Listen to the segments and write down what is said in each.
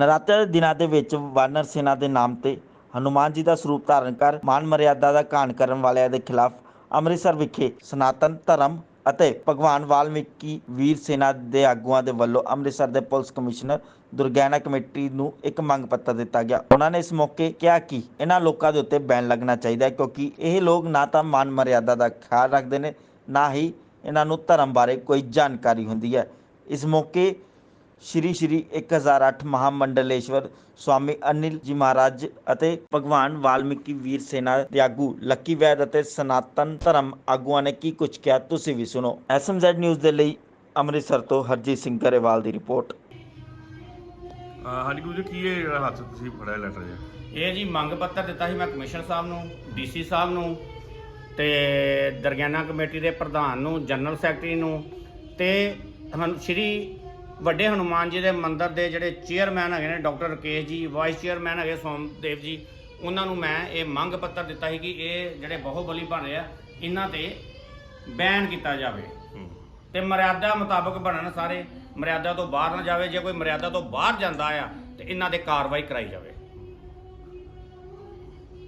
ਨਰਾਤਿਆਂ ਦੇ ਦਿਨਾਂ ਦੇ ਵਿੱਚ ਵਾਨਰ ਸੈਨਾ ਦੇ ਨਾਮ ਤੇ ਹਨੂਮਾਨ ਜੀ ਦਾ ਸਰੂਪ ਧਾਰਨ ਕਰ ਮਾਨ ਮਰਿਆਦਾ ਦਾ ਘਾਣ ਕਰਨ ਵਾਲਿਆਂ ਦੇ ਖਿਲਾਫ ਅੰਮ੍ਰਿਤਸਰ ਵਿਖੇ ਸਨਾਤਨ ਧਰਮ ਅਤੇ ਭਗਵਾਨ ਵਾਲਮੀਕੀ ਵੀਰ ਸੈਨਾ ਦੇ ਆਗੂਆਂ ਦੇ ਵੱਲੋਂ ਅੰਮ੍ਰਿਤਸਰ ਦੇ ਪੁਲਿਸ ਕਮਿਸ਼ਨਰ ਦੁਰਗਿਆਨਾ ਕਮੇਟੀ ਨੂੰ ਇੱਕ ਮੰਗ ਪੱਤਰ ਦਿੱਤਾ ਗਿਆ। ਉਹਨਾਂ ਨੇ ਇਸ ਮੌਕੇ ਕਿਹਾ ਕਿ ਇਹਨਾਂ ਲੋਕਾਂ ਦੇ ਉੱਤੇ ਬੈਨ ਲੱਗਣਾ ਚਾਹੀਦਾ ਹੈ ਕਿਉਂਕਿ ਇਹ ਲੋਕ ਨਾ ਤਾਂ ਮਾਨ ਮਰਿਆਦਾ ਦਾ ਖਿਆਲ ਰੱਖਦੇ ਨੇ, ਨਾ ਹੀ ਇਹਨਾਂ ਨੂੰ ਧਰਮ ਬਾਰੇ ਕੋਈ ਜਾਣਕਾਰੀ ਹੁੰਦੀ ਹੈ। ਇਸ ਮੌਕੇ ਸ਼੍ਰੀ ਸ਼੍ਰੀ 1008 ਮਹਾਮੰਡਲੇਸ਼ਵਰ ਸਵਾਮੀ ਅਨਿਲ ਜੀ ਮਹਾਰਾਜ ਅਤੇ ਭਗਵਾਨ ਵਾਲਮੀਕੀ ਵੀਰ ਸੇਨਾ ਦੇ ਆਗੂ ਲੱਕੀ ਵੈਦ ਅਤੇ ਸਨਾਤਨ ਧਰਮ ਆਗੂਆਂ ਨੇ ਕੀ ਕੁਝ ਕਿਹਾ ਤੁਸੀਂ ਵੀ ਸੁਣੋ। ਐਸਐਮਜ਼ੈਡ ਨਿਊਜ਼ ਦੇ ਲਈ ਅੰਮ੍ਰਿਤਸਰ ਤੋਂ ਹਰਜੀਤ ਸਿੰਘ ਗਰੇਵਾਲ ਦੀ ਰਿਪੋਰਟ। ਹਾਂਜੀ ਗੁਰੂ ਜੀ ਕੀ ਇਹ ਜਿਹੜਾ ਹੱਥ ਤੁਸੀਂ ਫੜਿਆ ਲੈਟਰ ਜੀ ਇਹ ਜੀ ਮੰਗ ਪੱਤਰ ਦਿੱਤਾ ਸੀ ਮੈਂ ਕਮਿਸ਼ਨਰ ਸਾਹਿਬ ਨੂੰ ਡੀਸੀ ਸਾਹਿਬ ਨੂੰ ਤੇ ਦਰਗਿਆਨਾ ਕਮੇਟੀ ਦੇ ਪ੍ਰਧਾਨ ਨੂੰ ਜਨਰਲ ਸੈਕਟਰੀ ਨੂੰ ਤੇ ਹਨ ਸ਼੍ਰੀ ਵੱਡੇ ਹਨੂਮਾਨ ਜੀ ਦੇ ਮੰਦਿਰ ਦੇ ਜਿਹੜੇ ਚੇਅਰਮੈਨ ਹੈਗੇ ਨੇ ਡਾਕਟਰ ਰਕੇਸ਼ ਜੀ ਵਾਈਸ ਚੇਅਰਮੈਨ ਹੈਗੇ ਸੋਮਦੇਵ ਜੀ ਉਹਨਾਂ ਨੂੰ ਮੈਂ ਇਹ ਮੰਗ ਪੱਤਰ ਦਿੱਤਾ ਸੀ ਕਿ ਇਹ ਜਿਹੜੇ ਬਹੁਬਲੀ ਬਣ ਰਹੇ ਆ ਇਹਨਾਂ ਤੇ ਬੈਨ ਕੀਤਾ ਜਾਵੇ। ਤੇ ਮਰਿਆਦਾ ਮੁਤਾਬਕ ਬਣਨ ਸਾਰੇ ਮਰਿਆਦਾ ਤੋਂ ਬਾਹਰ ਨਾ ਜਾਵੇ ਜੇ ਕੋਈ ਮਰਿਆਦਾ ਤੋਂ ਬਾਹਰ ਜਾਂਦਾ ਆ ਤੇ ਇਹਨਾਂ ਤੇ ਕਾਰਵਾਈ ਕਰਾਈ ਜਾਵੇ।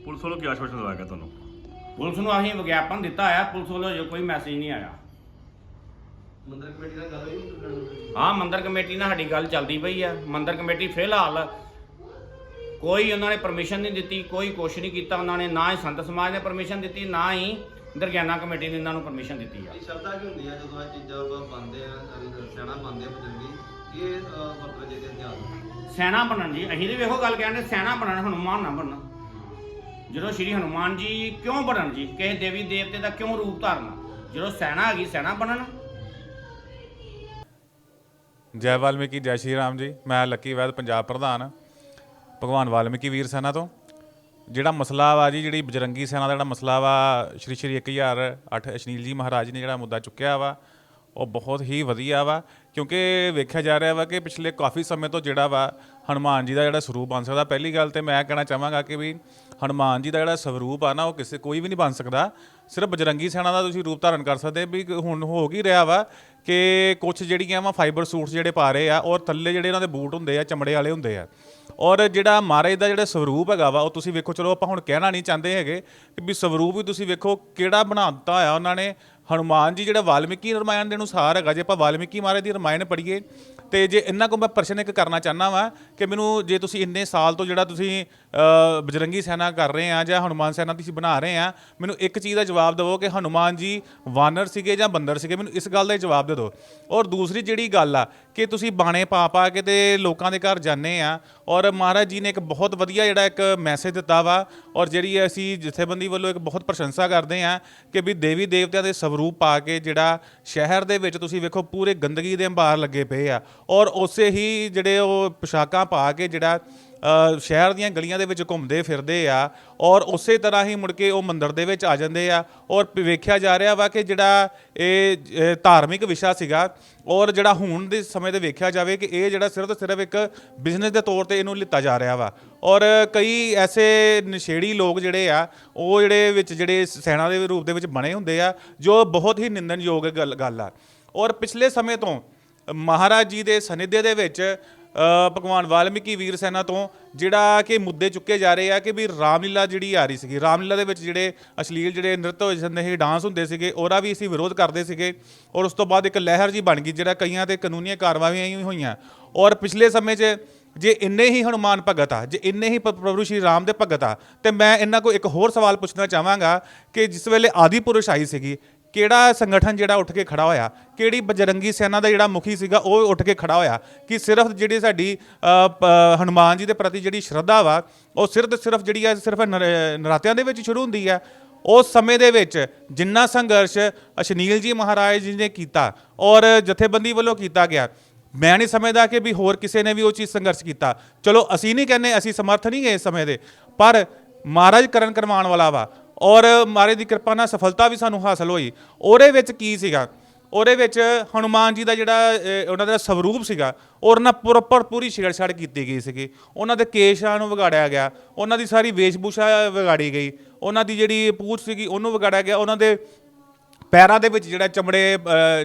ਪੁਲਿਸ ਵੱਲੋਂ ਕੀ ਆਸ਼ਵਾਸਨ ਦਵਾਇਆ ਗਿਆ ਤੁਹਾਨੂੰ? ਪੁਲਿਸ ਨੂੰ ਅਸੀਂ ਵਿਗਿਆਪਨ ਦਿੱਤਾ ਆ ਪੁਲਿਸ ਵੱਲੋਂ ਜੋ ਕੋਈ ਮੈਸੇਜ ਨਹੀਂ ਆਇਆ। ਮੰਦਰ ਕਮੇਟੀ ਨਾਲ ਗੱਲ ਹੋਈ ਤੁਹਾਡੀ? ਹਾਂ ਮੰਦਰ ਕਮੇਟੀ ਨਾਲ ਸਾਡੀ ਗੱਲ ਚੱਲਦੀ ਪਈ ਆ। ਮੰਦਰ ਕਮੇਟੀ ਫਿਲਹਾਲ ਕੋਈ ਉਹਨਾਂ ਨੇ ਪਰਮਿਸ਼ਨ ਨਹੀਂ ਦਿੱਤੀ ਕੋਈ ਕੁਛ ਨਹੀਂ ਕੀਤਾ ਉਹਨਾਂ ਨੇ ਨਾ ਹੀ ਸੰਤ ਸਮਾਜ ਨੇ ਪਰਮਿਸ਼ਨ ਦਿੱਤੀ ਨਾ ਹੀ ਦਰਗਿਆਨਾ ਕਮੇਟੀ ਨੇ ਇਹਨਾਂ ਨੂੰ ਪਰਮਿਸ਼ਨ ਦਿੱਤੀ ਆ। ਇਹ ਸ਼ਰਧਾ ਕੀ ਹੁੰਦੀ ਆ ਜਦੋਂ ਇਹ ਚੀਜ਼ਾਂ ਆਪਾਂ ਮੰਨਦੇ ਆ ਸਿਆਣਾ ਮੰਨਦੇ ਆ ਬਜ਼ੁਰਗੀ ਇਹ ਵਰਤੋਂ ਜਿਹਦੇ ਇਤਿਹਾਸ ਸੈਨਾ ਬਣਨ ਜੀ ਅਸੀਂ ਤੇ ਵੇਖੋ ਗੱਲ ਕਹਿੰਦੇ ਸੈਨਾ ਬਣਨ ਹਨੂਮਾਨ ਨਾ ਬਣਨ। ਜਦੋਂ ਸ਼੍ਰੀ ਹਨੂਮਾਨ ਜੀ ਕਿਉਂ ਬਣਨ ਜੀ? ਕਿਸੇ ਦੇਵੀ ਦੇਵਤੇ ਦਾ ਕਿਉਂ ਰੂਪ ਧਾਰਨਾ? ਜਦੋਂ ਸੈਨਾ ਹੈਗੀ ਸੈਨਾ ਬਣਨ। ਜੈ ਵਾਲਮੀਕੀ, ਜੈ ਸ਼੍ਰੀ ਰਾਮ ਜੀ। ਮੈਂ ਲੱਕੀ ਵੈਦ, ਪੰਜਾਬ ਪ੍ਰਧਾਨ। ਭਗਵਾਨ ਵਾਲਮੀਕੀ ਵੀਰ ਸੈਨਾ ਤੋਂ। ਜਿਹੜਾ ਮਸਲਾ ਵਾ ਜੀ, ਜਿਹੜੀ ਬਜਰੰਗੀ ਸੈਨਾ ਦਾ ਜਿਹੜਾ ਮਸਲਾ ਵਾ, ਸ਼੍ਰੀ ਸ਼੍ਰੀ 1008 ਅਸ਼ਨੀਲ ਜੀ ਮਹਾਰਾਜ ਨੇ ਜਿਹੜਾ ਮੁੱਦਾ ਚੁੱਕਿਆ ਵਾ ਉਹ ਬਹੁਤ ਹੀ ਵਧੀਆ ਵਾ, ਕਿਉਂਕਿ ਵੇਖਿਆ ਜਾ ਰਿਹਾ ਵਾ ਕਿ ਪਿਛਲੇ ਕਾਫੀ ਸਮੇਂ ਤੋਂ ਜਿਹੜਾ ਵਾ ਹਨੂਮਾਨ ਜੀ ਦਾ ਜਿਹੜਾ ਸਰੂਪ ਬਣ ਸਕਦਾ। ਪਹਿਲੀ ਗੱਲ ਤੇ ਮੈਂ ਕਹਿਣਾ ਚਾਹਾਂਗਾ ਕਿ ਵੀ ਹਨੂਮਾਨ ਜੀ ਦਾ ਜਿਹੜਾ ਸਰੂਪ ਆ ਨਾ, ਉਹ ਕਿਸੇ ਕੋਈ ਵੀ ਨਹੀਂ ਬਣ ਸਕਦਾ। ਸਿਰਫ ਬਜਰੰਗੀ ਸੈਨਾ ਦਾ ਤੁਸੀਂ ਰੂਪ ਧਾਰਨ ਕਰ ਸਕਦੇ ਵੀ ਹੁਣ ਹੋ ਕੀ ਰਿਹਾ ਵਾ ਕਿ ਕੁਝ ਜਿਹੜੀਆਂ ਵਾ ਫਾਈਬਰ ਸੂਟਸ ਜਿਹੜੇ ਪਾ ਰਹੇ ਆ, ਔਰ ਥੱਲੇ ਜਿਹੜੇ ਉਹਨਾਂ ਦੇ ਬੂਟ ਹੁੰਦੇ ਆ, ਚਮੜੇ ਵਾਲੇ ਹੁੰਦੇ ਆ। ਔਰ ਜਿਹੜਾ ਮਹਾਰਾਜ ਦਾ ਜਿਹੜਾ ਸਰੂਪ ਹੈਗਾ ਵਾ, ਉਹ ਤੁਸੀਂ ਵੇਖੋ, ਚਲੋ ਆਪਾਂ ਹੁਣ ਕਹਿਣਾ ਨਹੀਂ ਚਾਹੁੰਦੇ ਹੈਗੇ ਕਿ ਵੀ ਸਰੂਪ ਵੀ ਤੁਸੀਂ ਵੇਖੋ ਕਿਹੜਾ ਬਣਾ ਦਿੱਤਾ ਹੋਇਆ ਉਹਨਾਂ ਨੇ ਹਨੂਮਾਨ ਜੀ ਜਿਹੜਾ ਵਾਲਮੀਕੀ ਰਮਾਇਣ ਦੇ ਅਨੁਸਾਰ ਹੈਗਾ, ਜੇ ਆਪਾਂ ਵਾਲਮੀਕੀ ਮਹਾਰਾਜ ਦੀ ਰਮਾਇਣ ਪੜ੍ਹੀਏ ਤੇ ਜੇ ਇਹਨਾਂ ਕੋ ਮੈਂ ਪ੍ਰਸ਼ਨ ਇੱਕ ਕਰਨਾ ਚਾਹਨਾ ਵਾਂ ਕਿ ਮੈਨੂੰ ਜੇ ਤੁਸੀਂ ਇੰਨੇ ਸਾਲ ਤੋਂ ਜਿਹੜਾ ਤੁਸੀਂ ਅ, ਬਜਰੰਗੀ ਸੈਨਾ ਕਰ ਰਹੇ ਆ ਜਾਂ ਹਨੂਮਾਨ ਸੈਨਾ ਤੁਸੀਂ ਬਣਾ ਰਹੇ ਆ ਮੈਨੂੰ ਇੱਕ ਚੀਜ਼ ਦਾ ਜਵਾਬ ਦਿਵੋ ਕਿ ਹਨੂਮਾਨ ਜੀ ਵਾਨਰ ਸੀਗੇ ਜਾਂ ਬੰਦਰ ਸੀਗੇ ਮੈਨੂੰ ਇਸ ਗੱਲ ਦਾ ਹੀ ਜਵਾਬ ਦੇ ਦਿਓ। ਔਰ ਦੂਸਰੀ ਜਿਹੜੀ ਗੱਲ ਆ ਕਿ ਤੁਸੀਂ ਬਾਣੇ ਪਾ ਪਾ ਕੇ ਤੇ ਲੋਕਾਂ ਦੇ ਘਰ ਜਾਂਦੇ ਆ ਔਰ ਮਹਾਰਾਜ ਜੀ ਨੇ ਇੱਕ ਬਹੁਤ ਵਧੀਆ ਜਿਹੜਾ ਇੱਕ ਮੈਸੇਜ ਦਿੱਤਾ ਵਾ ਔਰ ਜਿਹੜੀ ਅਸੀਂ ਜਥੇਬੰਦੀ ਵੱਲੋਂ ਇੱਕ ਬਹੁਤ ਪ੍ਰਸ਼ੰਸਾ ਕਰਦੇ ਆ ਕਿ ਵੀ ਦੇਵੀ ਦੇਵਤਿਆਂ ਦੇ ਸਵਰੂਪ ਪਾ ਕੇ ਜਿਹੜਾ ਸ਼ਹਿਰ ਦੇ ਵਿੱਚ ਤੁਸੀਂ ਵੇਖੋ ਪੂਰੇ ਗੰਦਗੀ ਦੇ ਅੰਬਾਰ ਲੱਗੇ ਪਏ ਆ ਔਰ ਉਸੇ ਹੀ ਜਿਹੜੇ ਉਹ ਪੋਸ਼ਾਕਾਂ ਪਾ ਕੇ ਜਿਹੜਾ ਸ਼ਹਿਰ ਦੀਆਂ ਗਲੀਆਂ ਦੇ ਵਿੱਚ ਘੁੰਮਦੇ ਫਿਰਦੇ ਆ, ਔਰ ਉਸੇ ਤਰ੍ਹਾਂ ਹੀ ਮੁੜ ਕੇ ਉਹ ਮੰਦਿਰ ਦੇ ਵਿੱਚ ਆ ਜਾਂਦੇ ਆ, ਔਰ ਵੇਖਿਆ ਜਾ ਰਿਹਾ ਵਾ ਕਿ ਜਿਹੜਾ ਇਹ ਇਹ ਧਾਰਮਿਕ ਵਿਸ਼ਾ ਸੀਗਾ, ਔਰ ਜਿਹੜਾ ਹੁਣ ਦੇ ਸਮੇਂ ਤੇ ਵੇਖਿਆ ਜਾਵੇ ਕਿ ਇਹ ਜਿਹੜਾ ਸਿਰਫ ਤੇ ਸਿਰਫ ਇੱਕ ਬਿਜ਼ਨਸ ਦੇ ਤੌਰ ਤੇ ਇਹਨੂੰ ਲਿੱਤਾ ਜਾ ਰਿਹਾ ਵਾ। ਔਰ ਕਈ ਐਸੇ ਨਸ਼ੇੜੀ ਲੋਕ ਜਿਹੜੇ ਆ, ਉਹ ਜਿਹੜੇ ਵਿੱਚ ਜਿਹੜੇ ਸੈਨਾ ਦੇ ਰੂਪ ਦੇ ਵਿੱਚ ਬਣੇ ਹੁੰਦੇ ਆ, ਜੋ ਬਹੁਤ ਹੀ ਨਿੰਦਣਯੋਗ ਗੱਲ ਗੱਲ ਆ। ਔਰ ਪਿਛਲੇ ਸਮੇਂ ਤੋਂ ਮਹਾਰਾਜ ਜੀ ਦੇ ਸਨਿਧਿ ਦੇ ਵਿੱਚ ਭਗਵਾਨ ਵਾਲਮੀਕੀ ਵੀਰ ਸੈਨਾ ਤੋਂ ਜਿਹੜਾ ਕਿ ਮੁੱਦੇ ਚੁੱਕੇ ਜਾ ਰਹੇ ਆ ਕਿ ਵੀ ਰਾਮਲੀਲਾ ਜਿਹੜੀ ਆ ਰਹੀ ਸੀਗੀ, ਰਾਮਲੀਲਾ ਦੇ ਵਿੱਚ ਜਿਹੜੇ ਅਸ਼ਲੀਲ ਜਿਹੜੇ ਨ੍ਰਿਤ ਹੋ ਜਾਂਦੇ ਸੀ ਡਾਂਸ ਹੁੰਦੇ ਸੀਗੇ, ਉਹਦਾ ਵੀ ਅਸੀਂ ਵਿਰੋਧ ਕਰਦੇ ਸੀਗੇ ਔਰ ਉਸ ਤੋਂ ਬਾਅਦ ਇੱਕ ਲਹਿਰ ਜੀ ਬਣ ਗਈ ਜਿਹੜਾ ਕਈਆਂ ਤੇ ਕਾਨੂੰਨੀ ਕਾਰਵਾਈਆਂ ਵੀ ਹੋਈਆਂ ਔਰ ਪਿਛਲੇ ਸਮੇਂ 'ਚ ਜੇ ਇੰਨੇ ਹੀ ਹਨੂਮਾਨ ਭਗਤ ਆ, ਜੇ ਇੰਨੇ ਹੀ ਪ੍ਰਭੂ ਸ਼੍ਰੀ ਰਾਮ ਦੇ ਭਗਤ ਆ, ਤੇ ਮੈਂ ਇਹਨਾਂ ਕੋ ਇੱਕ ਹੋਰ ਸਵਾਲ ਪੁੱਛਣਾ ਚਾਹਾਂਗਾ ਕਿ ਜਿਸ ਵੇਲੇ ਆਦਿ ਪੁਰਸ਼ ਆਈ ਸੀਗੀ ਕਿਹੜਾ ਸੰਗਠਨ ਜਿਹੜਾ ਉੱਠ ਕੇ ਖੜਾ ਹੋਇਆ? ਕਿਹੜੀ ਬਜਰੰਗੀ ਸੈਨਾ ਦਾ ਜਿਹੜਾ ਮੁਖੀ ਸੀਗਾ ਉਹ ਉੱਠ ਕੇ ਖੜਾ ਹੋਇਆ? ਕਿ ਸਿਰਫ ਜਿਹੜੀ ਸਾਡੀ ਅ, ਹਨੂਮਾਨ ਜੀ ਦੇ ਪ੍ਰਤੀ ਜਿਹੜੀ ਸ਼ਰਧਾ ਵਾ ਉਹ ਸਿਰਫ ਤੇ ਸਿਰਫ ਜਿਹੜੀ ਆ ਸਿਰਫ ਨਰ- ਨਰਾਤਿਆਂ ਦੇ ਵਿੱਚ ਸ਼ੁਰੂ ਹੁੰਦੀ ਹੈ ਉਸ ਸਮੇਂ ਦੇ ਵਿੱਚ ਜਿੰਨਾ ਸੰਘਰਸ਼ ਅਸ਼ਨੀਲ ਜੀ ਮਹਾਰਾਜ ਜੀ ਨੇ ਕੀਤਾ ਔਰ ਜਥੇਬੰਦੀ ਵੱਲੋਂ ਕੀਤਾ ਗਿਆ ਮੈਂ ਨਹੀਂ ਸਮਝਦਾ ਕਿ ਵੀ ਹੋਰ ਕਿਸੇ ਨੇ ਵੀ ਉਹ ਚੀਜ਼ ਸੰਘਰਸ਼ ਕੀਤਾ। ਚਲੋ ਅਸੀਂ ਨਹੀਂ ਕਹਿੰਦੇ ਅਸੀਂ ਸਮਰਥ ਨਹੀਂ ਗਏ ਇਸ ਸਮੇਂ ਦੇ ਪਰ ਮਹਾਰਾਜ ਕਰਨ ਕਰਵਾਉਣ ਵਾਲਾ ਵਾ। ਔਰ ਮਹਾਰਾਜ ਦੀ ਕਿਰਪਾ ਨਾਲ ਸਫਲਤਾ ਵੀ ਸਾਨੂੰ ਹਾਸਲ ਹੋਈ। ਉਹਦੇ ਵਿੱਚ ਕੀ ਸੀਗਾ? ਉਹਦੇ ਵਿੱਚ ਹਨੂਮਾਨ ਜੀ ਦਾ ਜਿਹੜਾ ਉਹਨਾਂ ਦਾ ਸਵਰੂਪ ਸੀਗਾ, ਔਰ ਨਾ ਪ੍ਰੋਪਰ ਪੂਰੀ ਛੇੜਛਾੜ ਕੀਤੀ ਗਈ ਸੀਗੀ। ਉਹਨਾਂ ਦੇ ਕੇਸ਼ਾਂ ਨੂੰ ਵਿਗਾੜਿਆ ਗਿਆ, ਉਹਨਾਂ ਦੀ ਸਾਰੀ ਵੇਸ਼ਭੂਸ਼ਾ ਵਿਗਾੜੀ ਗਈ, ਉਹਨਾਂ ਦੀ ਜਿਹੜੀ ਪੂਛ ਸੀਗੀ ਉਹਨੂੰ ਵਿਗਾੜਿਆ ਗਿਆ, ਉਹਨਾਂ ਦੇ ਪੈਰਾਂ ਦੇ ਵਿੱਚ ਜਿਹੜਾ ਚਮੜੇ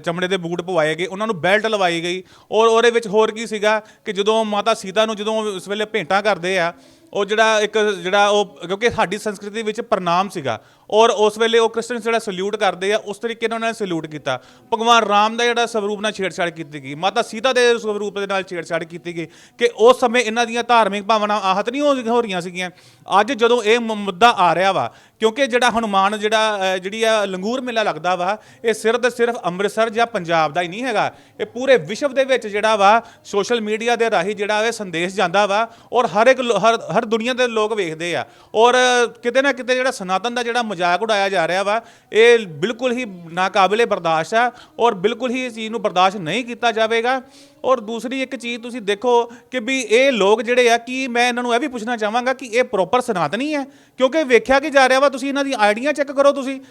ਚਮੜੇ ਦੇ ਬੂਟ ਪਵਾਏ ਗਏ, ਉਹਨਾਂ ਨੂੰ ਬੈਲਟ ਲਵਾਈ ਗਈ। ਔਰ ਉਹਦੇ ਵਿੱਚ ਹੋਰ ਕੀ ਸੀਗਾ ਕਿ ਜਦੋਂ ਮਾਤਾ ਸੀਤਾ ਨੂੰ ਜਦੋਂ ਉਸ ਵੇਲੇ ਭੇਂਟਾਂ ਕਰਦੇ ਆ ਉਹ ਜਿਹੜਾ ਇੱਕ ਜਿਹੜਾ ਉਹ, ਕਿਉਂਕਿ ਸਾਡੀ ਸੰਸਕ੍ਰਿਤੀ ਵਿੱਚ ਪ੍ਰਣਾਮ ਸੀਗਾ। ਔਰ ਉਸ ਵੇਲੇ ਉਹ ਕ੍ਰਿਸਚਨ ਜਿਹੜਾ ਸਲੂਟ ਕਰਦੇ ਆ, ਉਸ ਤਰੀਕੇ ਨਾਲ ਉਹਨਾਂ ਨੇ ਸਲੂਟ ਕੀਤਾ। ਭਗਵਾਨ ਰਾਮ ਦਾ ਜਿਹੜਾ ਸਵਰੂਪ ਨਾਲ ਛੇੜਛਾੜ ਕੀਤੀ ਗਈ, ਮਾਤਾ ਸੀਤਾ ਦੇ ਸਵਰੂਪ ਦੇ ਨਾਲ ਛੇੜਛਾੜ ਕੀਤੀ ਗਈ ਕਿ ਉਸ ਸਮੇਂ ਇਹਨਾਂ ਦੀਆਂ ਧਾਰਮਿਕ ਭਾਵਨਾਵਾਂ ਆਹਤ ਨਹੀਂ ਹੋ ਰਹੀਆਂ ਸੀਗੀਆਂ। ਅੱਜ ਜਦੋਂ ਇਹ ਮੁੱਦਾ ਆ ਰਿਹਾ ਵਾ ਕਿਉਂਕਿ ਜਿਹੜਾ ਹਨੂਮਾਨ ਜਿਹੜਾ ਜਿਹੜੀ ਆ ਲੰਗੂਰ ਮੇਲਾ ਲੱਗਦਾ ਵਾ, ਇਹ ਸਿਰਫ ਤੇ ਸਿਰਫ ਅੰਮ੍ਰਿਤਸਰ ਜਾਂ ਪੰਜਾਬ ਦਾ ਹੀ ਨਹੀਂ ਹੈਗਾ। ਇਹ ਪੂਰੇ ਵਿਸ਼ਵ ਦੇ ਵਿੱਚ ਜਿਹੜਾ ਵਾ ਸੋਸ਼ਲ ਮੀਡੀਆ ਦੇ ਰਾਹੀਂ ਜਿਹੜਾ ਇਹ ਸੰਦੇਸ਼ ਜਾਂਦਾ ਵਾ, ਔਰ ਹਰ ਇੱਕ ਲੋ- ਹਰ ਹਰ ਦੁਨੀਆ ਦੇ ਲੋਕ ਵੇਖਦੇ ਆ। ਔਰ ਕਿਤੇ ਨਾ ਕਿਤੇ ਜਿਹੜਾ ਸਨਾਤਨ ਦਾ ਜਿਹੜਾ ਮਜ਼ਾਕ ਉਡਾਇਆ ਜਾ ਰਿਹਾ ਵਾ, ਇਹ ਬਿਲਕੁਲ ਹੀ ਨਾਕਾਬਲੇ ਬਰਦਾਸ਼ਤ ਆ, ਔਰ ਬਿਲਕੁਲ ਹੀ ਇਸ ਚੀਜ਼ ਨੂੰ ਬਰਦਾਸ਼ਤ ਨਹੀਂ ਕੀਤਾ ਜਾਵੇਗਾ। ਔਰ ਦੂਸਰੀ ਇੱਕ ਚੀਜ਼ ਤੁਸੀਂ ਦੇਖੋ ਕਿ ਵੀ ਇਹ ਲੋਕ ਜਿਹੜੇ ਆ, ਕਿ ਮੈਂ ਇਹਨਾਂ ਨੂੰ ਇਹ ਵੀ ਪੁੱਛਣਾ ਚਾਹਾਂਗਾ ਕਿ ਇਹ ਪ੍ਰੋਪਰ ਸਨਾਤਨੀ ਹੈ? ਕਿਉਂਕਿ ਵੇਖਿਆ ਕੀ ਜਾ ਰਿਹਾ ਵਾ, ਤੁਸੀਂ ਇਹਨਾਂ ਦੀ ਆਈਡੀਆਂ ਚੈੱਕ ਕਰੋ ਤੁਸੀਂ।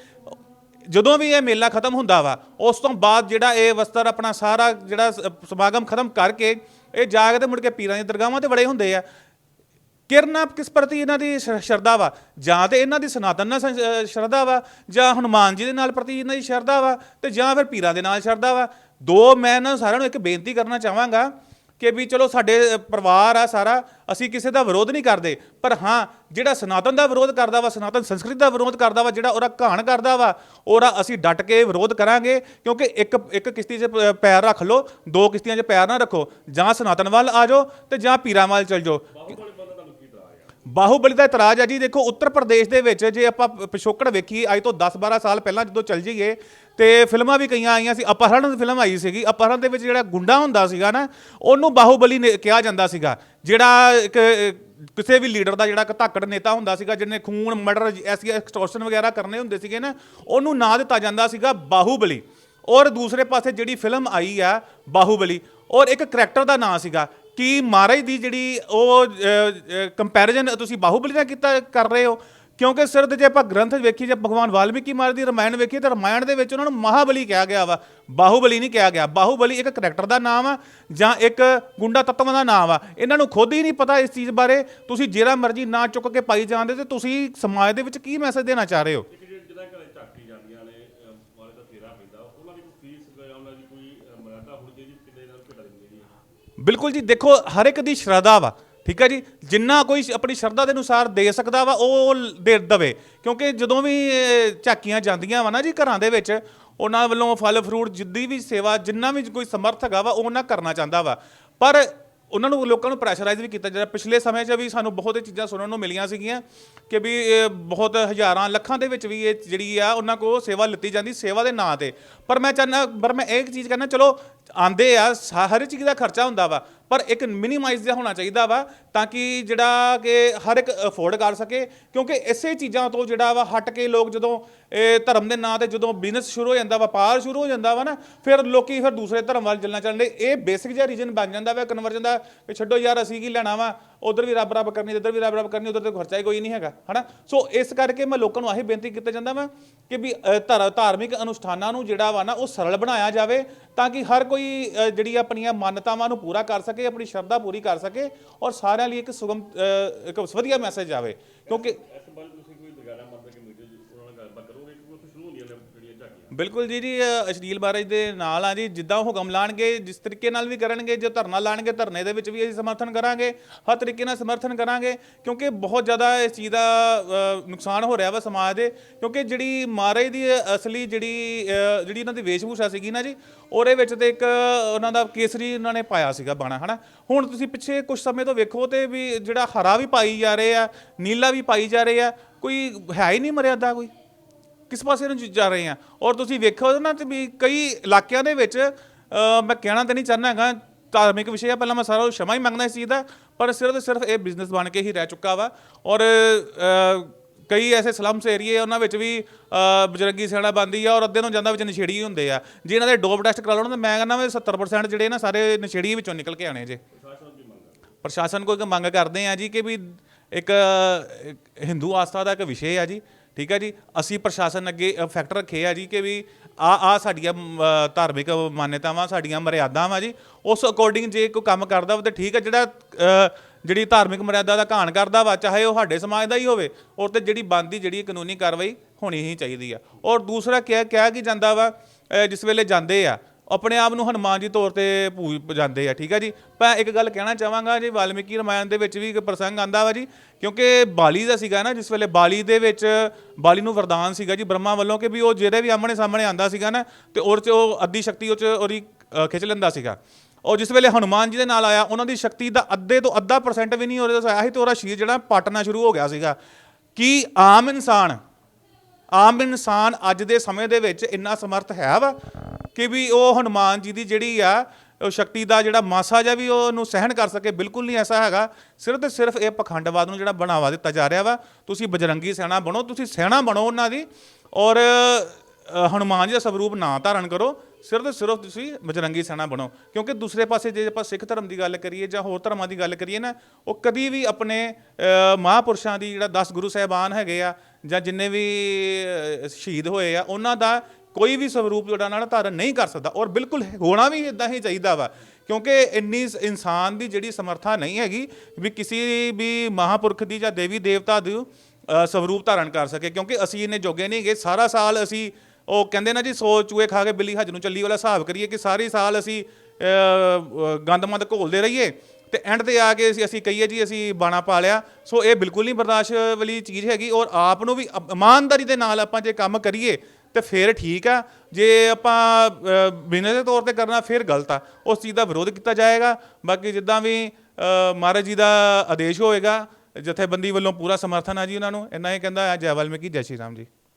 ਜਦੋਂ ਵੀ ਇਹ ਮੇਲਾ ਖਤਮ ਹੁੰਦਾ ਵਾ, ਉਸ ਤੋਂ ਬਾਅਦ ਜਿਹੜਾ ਇਹ ਵਸਤਰ ਆਪਣਾ ਸਾਰਾ ਜਿਹੜਾ ਸ- ਸਮਾਗਮ ਖਤਮ ਕਰਕੇ ਇਹ ਜਾ ਤੇ ਮੁੜ ਕੇ ਪੀਰਾਂ ਦੀਆਂ ਦਰਗਾਹਾਂ ਤੇ ਬੜੇ ਹੁੰਦੇ ਆ। ਕਿਰਨਾ ਕਿਸ ਪ੍ਰਤੀ ਇਹਨਾਂ ਦੀ ਸ਼- ਸ਼ਰਧਾ ਵਾ? ਜਾਂ ਤੇ ਇਹਨਾਂ ਦੀ ਸਨਾਤਨ ਨਾਲ ਸੰ- ਅਹ ਸ਼ਰਧਾ ਵਾ ਜਾਂ ਹਨੂਮਾਨ ਜੀ ਦੇ ਨਾਲ ਪ੍ਰਤੀ ਇਹਨਾਂ ਦੀ ਸ਼ਰਧਾ ਵਾ ਤੇ ਜਾਂ ਫਿਰ ਪੀਰਾਂ ਦੇ ਨਾਲ ਸ਼ਰਧਾ ਵਾ? ਦੋ ਮੈਂ ਇਹਨਾਂ ਸਾਰਿਆਂ ਨੂੰ ਇੱਕ ਬੇਨਤੀ ਕਰਨਾ ਚਾਹਾਂਗਾ ਕਿ ਵੀ ਚਲੋ ਸਾਡੇ ਅ, ਪਰਿਵਾਰ ਆ ਸਾਰਾ ਅਸੀਂ ਕਿਸੇ ਦਾ ਵਿਰੋਧ ਨਹੀਂ ਕਰਦੇ ਪਰ ਹਾਂ ਜਿਹੜਾ ਸਨਾਤਨ ਦਾ ਵਿਰੋਧ ਕਰਦਾ ਵਾ ਸਨਾਤਨ ਸੰਸਕ੍ਰਿਤੀ ਦਾ ਵਿਰੋਧ ਕਰਦਾ ਵਾ ਜਿਹੜਾ ਉਹਦਾ ਘਾਣ ਕਰਦਾ ਵਾ ਉਹਦਾ ਅਸੀਂ ਡਟ ਕੇ ਵਿਰੋਧ ਕਰਾਂਗੇ ਕਿਉਂਕਿ ਇੱਕ ਇੱਕ ਕਿਸ਼ਤੀ 'ਚ ਪ- ਪੈਰ ਰੱਖ ਲਓ ਦੋ ਕਿਸ਼ਤੀਆਂ 'ਚ ਪੈਰ ਨਾ ਰੱਖੋ ਜਾਂ ਸਨਾਤਨ ਵੱਲ ਆ ਜਾਓ ਤੇ ਜਾਂ ਪੀਰਾਂ ਵੱਲ ਚਲ ਜਾਓ। ਬਾਹੂਬਲੀ ਦਾ ਇਤਰਾਜ਼ ਹੈ ਜੀ। ਦੇਖੋ, ਉੱਤਰ ਪ੍ਰਦੇਸ਼ ਦੇ ਵਿੱਚ ਜੇ ਆਪਾਂ ਪਿਛੋਕੜ ਵੇਖੀ ਅੱਜ ਤੋਂ 10-12 ਸਾਲ ਪਹਿਲਾਂ ਜਦੋਂ ਚੱਲ ਜਾਈਏ, ਤੇ ਫਿਲਮਾਂ ਵੀ ਕਈਆਂ ਆਈਆਂ ਸੀ। ਅਪਹਰਣ ਦੀ ਫਿਲਮ ਆਈ ਸੀਗੀ। ਅਪਹਰਣ ਦੇ ਵਿੱਚ ਜਿਹੜਾ ਗੁੰਡਾ ਹੁੰਦਾ ਸੀਗਾ ਨਾ, ਉਹਨੂੰ ਬਾਹੂਬਲੀ ਨੇ ਕਿਹਾ ਜਾਂਦਾ ਸੀਗਾ। ਜਿਹੜਾ ਇੱਕ, ਕਿਸੇ ਵੀ ਲੀਡਰ ਦਾ ਜਿਹੜਾ ਇੱਕ ਧਾਕੜ ਨੇਤਾ ਹੁੰਦਾ ਸੀਗਾ, ਜਿਹਨੇ ਖੂਨ, ਮਰਡਰ, ਐਸੀ ਐਕਸਟੋਰਸ਼ਨ ਵਗੈਰਾ ਕਰਨੇ ਹੁੰਦੇ ਸੀਗੇ ਨਾ, ਉਹਨੂੰ ਨਾਂ ਦਿੱਤਾ ਜਾਂਦਾ ਸੀਗਾ ਬਾਹੂਬਲੀ। ਔਰ ਦੂਸਰੇ ਪਾਸੇ ਜਿਹੜੀ ਫਿਲਮ ਆਈ ਆ, ਬਾਹੂਬਲੀ, ਔਰ ਇੱਕ ਕਰੈਕਟਰ ਦਾ ਨਾਂ ਸੀਗਾ ਕਿ ਮਹਾਰਾਜ ਦੀ ਜਿਹੜੀ ਉਹ ਕੰਪੈਰੀਜ਼ਨ ਤੁਸੀਂ ਬਾਹੂਬਲੀ ਨਾਲ ਕੀਤਾ, ਕਰ ਰਹੇ ਹੋ? ਕਿਉਂਕਿ ਸਿਰਫ ਜੇ ਆਪਾਂ ਗ੍ਰੰਥ ਵੇਖੀ ਜੇ ਭਗਵਾਨ ਵਾਲਮੀਕੀ ਮਹਾਰਾਜ ਦੀ ਰਮਾਇਣ ਵੇਖੀ ਤਾਂ ਰਮਾਇਣ ਦੇ ਵਿੱਚ ਉਹਨਾਂ ਨੂੰ ਮਹਾਬਲੀ ਕਿਹਾ ਗਿਆ ਵਾ। ਬਾਹੂਬਲੀ ਨਹੀਂ ਕਿਹਾ ਗਿਆ। ਬਾਹੂਬਲੀ ਇੱਕ ਕਰੈਕਟਰ ਦਾ ਨਾਮ ਆ, ਜਾਂ ਇੱਕ ਗੁੰਡਾ ਤੱਤਵਾਂ ਦਾ ਨਾਮ ਆ। ਇਹਨਾਂ ਨੂੰ ਖੁਦ ਹੀ ਨਹੀਂ ਪਤਾ ਇਸ ਚੀਜ਼ ਬਾਰੇ। ਤੁਸੀਂ ਜਿਹੜਾ ਮਰਜ਼ੀ ਨਾ ਚੁੱਕ ਕੇ ਪਾਈ ਜਾਂਦੇ ਤੇ ਤੁਸੀਂ ਸਮਾਜ ਦੇ ਵਿੱਚ ਕੀ ਮੈਸੇਜ ਦੇਣਾ ਚਾਹ ਰਹੇ ਹੋ ਜਿਹਦਾ ਘਰੇ ਝਾਕੀ ਜਾਂਦੀਆਂ ਨੇ ਅਹ, ਵਾਲੇ ਦਾ ਫੇਰਾ ਪੈਂਦਾ ਉਹਨਾਂ ਦੀ ਕੋਈ ਫੀਸ ਜਾਂ ਉਹਨਾਂ ਦੀ ਕੋਈ ਅਹ, ਮਰਿਆਦਾ ਹੋਣੀ ਚਾਹੀਦੀ ਕਿੰਨੇ ਨਾਲ ਭੇਟਾ ਦੇਣੀ ਚਾਹੀਦੀ ਹੈ ਬਿਲਕੁਲ ਜੀ, ਦੇਖੋ, ਹਰ ਇੱਕ ਦੀ ਸ਼ਰਧਾ ਵਾ, ਠੀਕ ਹੈ ਜੀ? ਜਿੰਨਾ ਕੋਈ ਆਪਣੀ ਸ਼ਰਧਾ ਦੇ ਅਨੁਸਾਰ ਦੇ ਸਕਦਾ ਵਾ, ਉਹ ਦੇ ਦਵੇ। ਕਿਉਂਕਿ ਜਦੋਂ ਵੀ ਝਾਕੀਆਂ ਜਾਂਦੀਆਂ ਵਾ ਨਾ ਜੀ ਘਰਾਂ ਦੇ ਵਿੱਚ, ਉਹਨਾਂ ਵੱਲੋਂ ਫਲ, ਫਰੂਟ, ਜਿੱਦੀ ਵੀ ਸੇਵਾ, ਜਿੰਨਾ ਵੀ ਕੋਈ ਸਮਰਥ ਹੈਗਾ ਵਾ, ਉਹ ਉਹਨਾਂ ਕਰਨਾ ਚਾਹੁੰਦਾ ਵਾ। ਪਰ ਉਹਨਾਂ ਨੂੰ ਲੋਕਾਂ ਨੂੰ ਪ੍ਰੈਸ਼ਰਾਈਜ਼ ਵੀ ਕੀਤਾ ਜਾਂਦਾ। ਪਿਛਲੇ ਸਮੇਂ 'ਚ ਵੀ ਸਾਨੂੰ ਬਹੁਤ ਇਹ ਚੀਜ਼ਾਂ ਸੁਣਨ ਨੂੰ ਮਿਲੀਆਂ ਸੀਗੀਆਂ ਕਿ ਵੀ ਇਹ ਬਹੁਤ ਹਜ਼ਾਰਾਂ, ਲੱਖਾਂ ਦੇ ਵਿੱਚ ਵੀ ਇਹ ਜਿਹੜੀ ਆ ਉਹਨਾਂ ਕੋਲ ਸੇਵਾ ਲਿੱਤੀ ਜਾਂਦੀ ਸੇਵਾ ਦੇ ਨਾਂ ਤੇ। ਪਰ ਮੈਂ ਚਾਹੁੰਦਾ, ਪਰ ਮੈਂ ਇਹ ਚੀਜ਼ ਕਹਿੰਦਾ, ਚਲੋ ਆਂਦੇ ਆ, ਸਾ- ਹਰ ਚੀਜ਼ ਦਾ ਖਰਚਾ ਹੁੰਦਾ ਵਾ। ਪਰ ਇੱਕ ਮਿਨੀਮਾਈਜ਼ ਜਿਹਾ ਹੋਣਾ ਚਾਹੀਦਾ ਵਾ ਤਾਂ ਕਿ ਜਿਹੜਾ ਕਿ ਹਰ ਇੱਕ ਅਫੋਰਡ ਕਰ ਸਕੇ, ਕਿਉਂਕਿ ਇਸੇ ਚੀਜ਼ਾਂ ਤੋਂ ਜਿਹੜਾ ਵਾ ਹਟ ਕੇ ਲੋਕ ਜਦੋਂ, ਇਹ ਧਰਮ ਦੇ ਨਾਂ ਤੇ ਜਦੋਂ ਬਿਜ਼ਨਸ ਸ਼ੁਰੂ ਹੋ ਜਾਂਦਾ, ਵਪਾਰ ਸ਼ੁਰੂ ਹੋ ਜਾਂਦਾ ਵਾ ਨਾ, ਫਿਰ ਲੋਕੀ ਫਿਰ ਦੂਸਰੇ ਧਰਮ ਵੱਲ ਚੱਲਣਾ ਚਾਹੁੰਦੇ ਇਹ ਬੇਸਿਕ ਜਿਹਾ ਰੀਜਨ ਬਣ ਜਾਂਦਾ ਵਾ ਕਨਵਰਜਨ ਦਾ ਕਿ ਛੱਡੋ ਯਾਰ ਅਸੀਂ ਕੀ ਲੈਣਾ ਵਾ ਉਧਰ ਵੀ ਰੱਬ ਰੱਬ ਕਰਨੀ ਇੱਧਰ ਵੀ ਰੱਬ ਰੱਬ ਕਰਨੀ, ਉਧਰ ਤੇ ਖਰਚਾ ਹੀ ਕੋਈ ਨਹੀਂ ਹੈਗਾ, ਹਨਾ? ਸੋ ਇਸ ਕਰਕੇ ਮੈਂ ਲੋਕਾਂ ਨੂੰ ਆਹੀ ਬੇਨਤੀ ਕੀਤਾ ਜਾਂਦਾ ਵਾ ਕਿ ਵੀ ਧਰ- ਧਾਰਮਿਕ ਅਨੁਸ਼ਠਾਨਾਂ ਨੂੰ ਜਿਹੜਾ ਵਾ ਨਾ, ਉਹ ਸਰਲ ਬਣਾਇਆ ਜਾਵੇ ਤਾਂ ਕਿ ਹਰ ਕੋਈ ਜਿਹੜੀ ਆਪਣੀਆਂ ਮਾਨਤਾਵਾਂ ਨੂੰ ਪੂਰਾ ਕਰ ਸਕੇ, ਆਪਣੀ ਸ਼ਰਧਾ ਪੂਰੀ ਕਰ ਸਕੇ ਔਰ ਸਾਰਿਆਂ ਲਈ ਇੱਕ ਸੁਗਮ ਇੱਕ ਵਧੀਆ ਮੈਸੇਜ ਆਵੇ। ਕਿਉਂਕਿ ਇਸ ਬਾਰੇ ਤੁਸੀਂ ਕੋਈ ਦਰਗਾਹ ਮੰਦਰ ਕਮੇਟੀ ਉਹਨਾਂ ਨਾਲ ਗੱਲਬਾਤ ਕਰੋਗੇ ਕਿਉਂਕਿ ਉੱਥੇ ਸ਼ੁਰੂ ਹੁੰਦੀਆਂ ਨੇ ਜਿਹੜੀਆਂ ਝਾਕੀਆਂ ਬਿਲਕੁਲ ਜੀ ਜੀ ਅ, ਅਸ਼ਲੀਲ ਮਹਾਰਾਜ ਦੇ ਨਾਲ ਆ ਜੀ ਜਿੱਦਾਂ ਉਹ ਹੁਕਮ ਲਾਣਗੇ ਜਿਸ ਤਰੀਕੇ ਨਾਲ ਵੀ ਕਰਨਗੇ ਜੇ ਧਰਨਾ ਲਾਣਗੇ ਧਰਨੇ ਦੇ ਵਿੱਚ ਵੀ ਅਸੀਂ ਸਮਰਥਨ ਕਰਾਂਗੇ ਹਰ ਤਰੀਕੇ ਨਾਲ ਸਮਰਥਨ ਕਰਾਂਗੇ ਕਿਉਂਕਿ ਬਹੁਤ ਜ਼ਿਆਦਾ ਇਸ ਚੀਜ਼ ਦਾ ਨੁਕਸਾਨ ਹੋ ਰਿਹਾ ਵਾ ਸਮਾਜ ਦੇ ਕਿਉਂਕਿ ਜਿਹੜੀ ਮਹਾਰਾਜ ਦੀ ਅਸਲੀ ਜਿਹੜੀ ਜਿਹੜੀ ਉਹਨਾਂ ਦੀ ਵੇਸ਼ਭੂਸ਼ਾ ਸੀਗੀ ਨਾ ਜੀ ਉਹਦੇ ਵਿੱਚ ਤੇ ਇੱਕ ਉਹਨਾਂ ਦਾ ਕੇਸਰੀ ਉਹਨਾਂ ਨੇ ਪਾਇਆ ਸੀਗਾ ਬਾਣਾ ਹਨਾ? ਹੁਣ ਤੁਸੀਂ ਪਿੱਛੇ ਕੁਝ ਸਮੇਂ ਤੋਂ ਵੇਖੋ ਤੇ ਵੀ ਜਿਹੜਾ ਹਰਾ ਵੀ ਪਾਈ ਜਾ ਰਹੇ ਆ ਨੀਲਾ ਵੀ ਪਾਈ ਜਾ ਰਹੇ ਆ ਕੋਈ ਹੈ ਹੀ ਨਹੀਂ ਮਰਿਆਦਾ ਕੋਈ? ਕਿਸ ਪਾਸੇ ਨੂੰ ਜਾ ਰਹੇ ਆ? ਔਰ ਤੁਸੀਂ ਵੇਖੋ ਨਾ ਤੇ ਵੀ ਕਈ ਇਲਾਕਿਆਂ ਦੇ ਵਿੱਚ ਅ, ਮੈਂ ਕਹਿਣਾ ਤਾਂ ਨਹੀਂ ਚਾਹੁੰਦਾ ਹੈਗਾ ਧਾਰਮਿਕ ਵਿਸ਼ੇ ਆ ਪਹਿਲਾਂ ਮੈਂ ਸਾਰਾ ਸ਼ਮਾ ਹੀ ਮੰਗਣਾ ਇਸ ਚੀਜ਼ ਦਾ ਪਰ ਸਿਰਫ ਤੇ ਸਿਰਫ ਇਹ ਬਿਜ਼ਨਸ ਬਣ ਕੇ ਹੀ ਰਹਿ ਚੁੱਕਾ ਵਾ। ਔਰ ਅ, ਕਈ ਐਸੇ ਸਲਮਸ ਏਰੀਏ ਉਹਨਾਂ ਵਿੱਚ ਵੀ ਅ, ਬਜਰੰਗੀ ਸੈਣਾ ਬੰਦੀ ਆ ਔਰ ਅੱਧੇ ਨੂੰ ਜਾਂਦਾ ਵਿੱਚ ਨਸ਼ੇੜੀ ਹੀ ਹੁੰਦੇ ਆ। ਜੇ ਇਹਨਾਂ ਦੇ ਡੋਪ ਟੈਸਟ ਕਰਾ ਲਓ ਤਾਂ ਮੈਂ ਕਹਿੰਦਾ ਵੀ 70% ਜਿਹੜੇ ਨਾ ਸਾਰੇ ਨਸ਼ੇੜੀ ਵਿੱਚੋਂ ਨਿਕਲ ਕੇ ਆਣੇ ਜੇ। ਪ੍ਰਸ਼ਾਸਨ ਕੋਲ ਇੱਕ ਮੰਗ ਕਰਦੇ ਆ ਜੀ ਕਿ ਵੀ ਇੱਕ ਇੱਕ ਹਿੰਦੂ ਆਸਥਾ ਦਾ ਇੱਕ ਵਿਸ਼ੇ ਆ ਜੀ। ਠੀਕ ਹੈ ਜੀ? ਅਸੀਂ ਪ੍ਰਸ਼ਾਸਨ ਅੱਗੇ ਫੈਕਟ ਰੱਖੇ ਆ ਜੀ ਕਿ ਵੀ ਆ ਆ ਸਾਡੀਆਂ ਅ, ਧਾਰਮਿਕ ਮਾਨਤਾਵਾਂ ਸਾਡੀਆਂ ਮਰਿਆਦਾਵਾਂ ਵਾ ਜੀ ਉਸ ਅਕੋਰਡਿੰਗ ਜੇ ਕੋਈ ਕੰਮ ਕਰਦਾ ਵਾ ਤਾਂ ਠੀਕ ਹੈ ਜਿਹੜਾ ਅ, ਜਿਹੜੀ ਧਾਰਮਿਕ ਮਰਿਆਦਾ ਦਾ ਘਾਣ ਕਰਦਾ ਵਾ ਚਾਹੇ ਉਹ ਸਾਡੇ ਸਮਾਜ ਦਾ ਹੀ ਹੋਵੇ ਔਰ ਤੇ ਜਿਹੜੀ ਬੰਦੀ ਜਿਹੜੀ ਕਾਨੂੰਨੀ ਕਾਰਵਾਈ ਹੋਣੀ ਹੀ ਚਾਹੀਦੀ ਆ। ਔਰ ਦੂਸਰਾ ਕਿਹਾ ਕਿਹਾ ਕੀ ਜਾਂਦਾ ਵਾ ਅਹ ਜਿਸ ਵੇਲੇ ਜਾਂਦੇ ਆ ਆਪਣੇ ਆਪ ਨੂੰ ਹਨੂਮਾਨ ਜੀ ਤੌਰ ਤੇ ਪੂਜ ਜਾਂਦੇ ਆ, ਠੀਕ ਆ ਜੀ? ਮੈਂ ਇੱਕ ਗੱਲ ਕਹਿਣਾ ਚਾਹਾਂਗਾ ਜੀ, ਵਾਲਮੀਕੀ ਰਮਾਇਣ ਦੇ ਵਿੱਚ ਵੀ ਇੱਕ ਪ੍ਰਸੰਗ ਆਂਦਾ ਵਾ ਜੀ, ਕਿਉਂਕਿ ਬਾਲੀ ਦਾ ਸੀਗਾ ਨਾ, ਜਿਸ ਵੇਲੇ ਬਾਲੀ ਦੇ ਵਿੱਚ ਬਾਲੀ ਨੂੰ ਵਰਦਾਨ ਸੀਗਾ ਜੀ ਬ੍ਰਹਮਾ ਵੱਲੋਂ ਕਿ ਵੀ ਉਹ ਜਿਹੜੇ ਵੀ ਆਮਣੇ ਸਾਹਮਣੇ ਆਂਦਾ ਸੀਗਾ ਨਾ, ਤੇ ਉਹਦੇ ਚ ਉਹ ਅੱਧੀ ਸ਼ਕਤੀ ਉਹ ਚ ਉਹਦੀ ਖਿੱਚ ਲੈਂਦਾ ਸੀਗਾ। ਉਹ ਜਿਸ ਵੇਲੇ ਹਨੂਮਾਨ ਜੀ ਦੇ ਨਾਲ ਆਇਆ, ਉਹਨਾਂ ਦੀ ਸ਼ਕਤੀ ਦਾ ਅੱਧੇ ਤੋਂ ਅੱਧਾ ਪਰਸੈਂਟ ਵੀ ਨਹੀਂ, ਉਹਦੇ ਤੋਂ ਆਇਆ ਸੀ ਤੇ ਉਹਦਾ ਸ਼ਰੀਰ ਜਿਹੜਾ ਪਾਟਣਾ ਸ਼ੁਰੂ ਹੋ ਗਿਆ ਸੀਗਾ। ਕਿ ਆਮ ਇਨਸਾਨ ਆਮ ਇਨਸਾਨ ਅੱਜ ਦੇ ਸਮੇਂ ਦੇ ਵਿੱਚ ਇੰਨਾ ਸਮਰਥ ਹੈ ਵਾ? ਕਿ ਵੀ ਉਹ ਹਨੂਮਾਨ ਜੀ ਦੀ ਜਿਹੜੀ ਆ ਉਹ ਸ਼ਕਤੀ ਦਾ ਜਿਹੜਾ ਮਾਸਾ ਜਿਹਾ ਵੀ ਉਹਨੂੰ ਸਹਿਣ ਕਰ ਸਕੇ ਬਿਲਕੁਲ ਨਹੀਂ ਐਸਾ ਹੈਗਾ। ਸਿਰਫ ਤੇ ਸਿਰਫ ਇਹ ਪਖੰਡਵਾਦ ਨੂੰ ਜਿਹੜਾ ਬਣਾਵਾ ਦਿੱਤਾ ਜਾ ਰਿਹਾ ਵਾ। ਤੁਸੀਂ ਬਜਰੰਗੀ ਸੈਨਾ ਬਣੋ ਤੁਸੀਂ ਸੈਨਾ ਬਣੋ ਉਹਨਾਂ ਦੀ ਔਰ ਅ, ਹਨੂਮਾਨ ਜੀ ਦਾ ਸਵਰੂਪ ਨਾ ਧਾਰਨ ਕਰੋ। ਸਿਰਫ ਤੇ ਸਿਰਫ ਤੁਸੀਂ ਬਜਰੰਗੀ ਸੈਨਾ ਬਣੋ। ਕਿਉਂਕਿ ਦੂਸਰੇ ਪਾਸੇ ਜੇ ਆਪਾਂ ਸਿੱਖ ਧਰਮ ਦੀ ਗੱਲ ਕਰੀਏ ਜਾਂ ਹੋਰ ਧਰਮਾਂ ਦੀ ਗੱਲ ਕਰੀਏ ਨਾ ਉਹ ਕਦੀ ਵੀ ਆਪਣੇ ਅ, ਮਹਾਂਪੁਰਸ਼ਾਂ ਦੀ ਜਿਹੜਾ 10 ਗੁਰੂ ਸਾਹਿਬਾਨ ਹੈਗੇ ਆ ਜਾਂ ਜਿੰਨੇ ਵੀ ਸ਼ਹੀਦ ਹੋਏ ਆ ਉਹਨਾਂ ਦਾ ਕੋਈ ਵੀ ਸਵਰੂਪ ਜਿਹੜਾ ਨਾਲ ਧਾਰਨ ਨਹੀਂ ਕਰ ਸਕਦਾ। ਔਰ ਬਿਲਕੁਲ ਹੋਣਾ ਵੀ ਇਦਾਂ ਹੀ ਚਾਹੀਦਾ ਵਾ ਕਿਉਂਕਿ ਇੰਨੀ ਇਨਸਾਨ ਦੀ ਜਿਹੜੀ ਸਮਰੱਥਾ ਨਹੀਂ ਹੈਗੀ ਵੀ ਕਿਸੇ ਵੀ ਮਹਾਪੁਰਖ ਦੀ ਜਾਂ ਦੇਵੀ ਦੇਵਤਾ ਦੀ ਅ, ਸਵਰੂਪ ਧਾਰਨ ਕਰ ਸਕੇ ਕਿਉਂਕਿ ਅਸੀਂ ਇਹਨੇ ਜੋਗੇ ਨਹੀਂ ਗਏ ਸਾਰਾ ਸਾਲ ਅਸੀਂ ਉਹ ਕਹਿੰਦੇ ਨਾ ਜੀ ਸੋ ਚੂਹੇ ਖਾ ਕੇ ਬਿੱਲੀ ਹੱਜ ਨੂੰ ਚੱਲੀ ਵਾਲਾ ਹਿਸਾਬ ਕਰੀਏ ਕਿ ਸਾਰੇ ਸਾਲ ਅਸੀਂ ਗੰਦਮੰਦ ਘੋਲਦੇ ਰਹੀਏ ਤੇ ਐਂਡ ਤੇ ਆ ਕੇ ਅਸੀਂ ਅਸੀਂ ਕਹੀਏ ਜੀ ਅਸੀਂ ਬਾਣਾ ਪਾ ਲਿਆ। ਸੋ ਇਹ ਬਿਲਕੁਲ ਨਹੀਂ ਬਰਦਾਸ਼ਤ ਵਾਲੀ ਚੀਜ਼ ਹੈਗੀ। ਔਰ ਆਪ ਨੂੰ ਵੀ ਇਮਾਨਦਾਰੀ ਦੇ ਨਾਲ ਆਪਾਂ ਜੇ ਕੰਮ ਕਰੀਏ ਤੇ ਫਿਰ ਠੀਕ ਆ। ਜੇ ਆਪਾਂ ਬਿਨਾਂ ਦੇ ਤੌਰ ਤੇ ਕਰਨਾ, ਫਿਰ ਗਲਤ ਆ। ਉਸ ਚੀਜ਼ ਦਾ ਵਿਰੋਧ ਕੀਤਾ ਜਾਏਗਾ। ਬਾਕੀ ਜਿੱਦਾਂ ਵੀ ਮਹਾਰਾਜ ਜੀ ਦਾ ਆਦੇਸ਼ ਹੋਏਗਾ, ਜਥੇਬੰਦੀ ਵੱਲੋਂ ਪੂਰਾ ਸਮਰਥਨ ਆ ਜੀ ਉਹਨਾਂ ਨੂੰ। ਇੰਨਾ ਹੀ ਕਹਿੰਦਾ ਜੈ ਵਾਲਮੀਕੀ, ਜੈ ਸ਼੍ਰੀ ਰਾਮ ਜੀ।